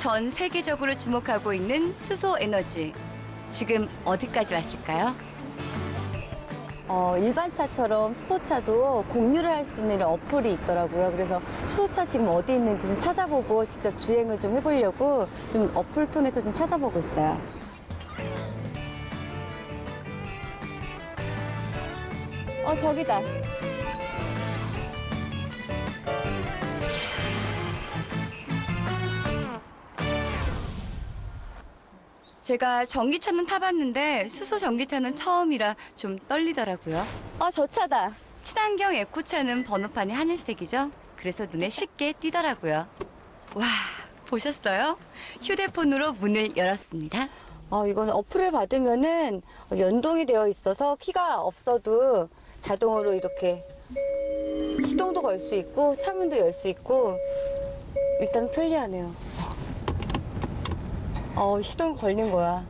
전 세계적으로 주목하고 있는 수소 에너지. 지금 어디까지 왔을까요? 어, 일반 차처럼 수소차도 공유를 할 수 있는 어플이 있더라고요. 그래서 수소차 지금 어디 있는지 좀 찾아보고 직접 주행을 좀 해보려고 좀 어플 통해서 좀 찾아보고 있어요. 어, 저기다. 제가 전기차는 타봤는데 수소 전기차는 처음이라 좀 떨리더라고요. 어, 저 차다. 친환경 에코차는 번호판이 하늘색이죠. 그래서 눈에 쉽게 띄더라고요. 와, 보셨어요? 휴대폰으로 문을 열었습니다. 어, 이거는 어플을 받으면은 연동이 되어 있어서 키가 없어도 자동으로 이렇게 시동도 걸 수 있고 차문도 열 수 있고 일단 편리하네요. 어, 시동 걸린 거야.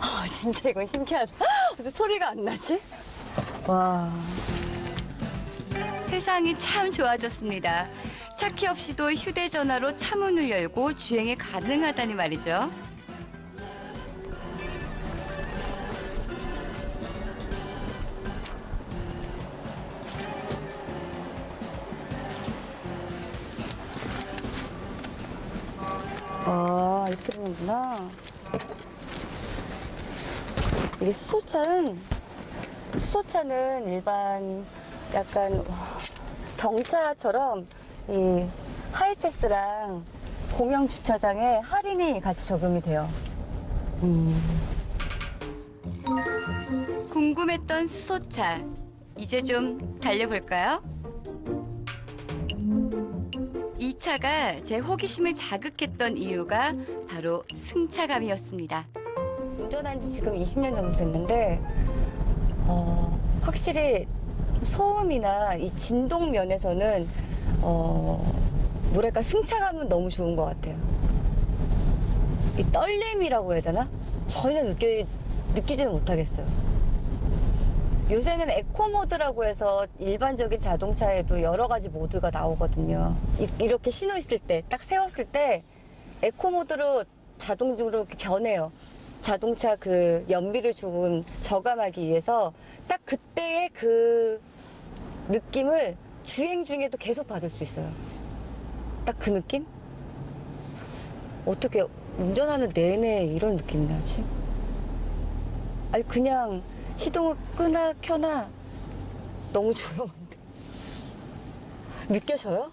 아, 진짜 이건 신기하다. 어째 소리가 안 나지? 와. 세상이 참 좋아졌습니다. 차키 없이도 휴대전화로 차문을 열고 주행이 가능하다니 말이죠. 이렇게 되는구나. 이게 수소차는, 수소차는 일반 약간 와, 경차처럼 이 하이패스랑 공영 주차장에 할인이 같이 적용이 돼요. 음. 궁금했던 수소차. 이제 좀 달려볼까요? 이 차가 제 호기심을 자극했던 이유가 바로 승차감이었습니다. 운전한 지 지금 20년 정도 됐는데, 어, 확실히 소음이나 이 진동 면에서는, 어, 뭐랄까, 승차감은 너무 좋은 것 같아요. 이 떨림이라고 해야 되나? 전혀 느끼, 느끼지는 못하겠어요. 요새는 에코 모드라고 해서 일반적인 자동차에도 여러 가지 모드가 나오거든요. 이- 이렇게 신호 있을 때, 딱 세웠을 때, 에코 모드로 자동으로 이렇게 견해요. 자동차 그 연비를 조금 저감하기 위해서 딱 그때의 그 느낌을 주행 중에도 계속 받을 수 있어요. 딱 그 느낌? 어떻게 운전하는 내내 이런 느낌이 나지? 아니 그냥 시동을 끄나 켜나 너무 조용한데 느껴져요?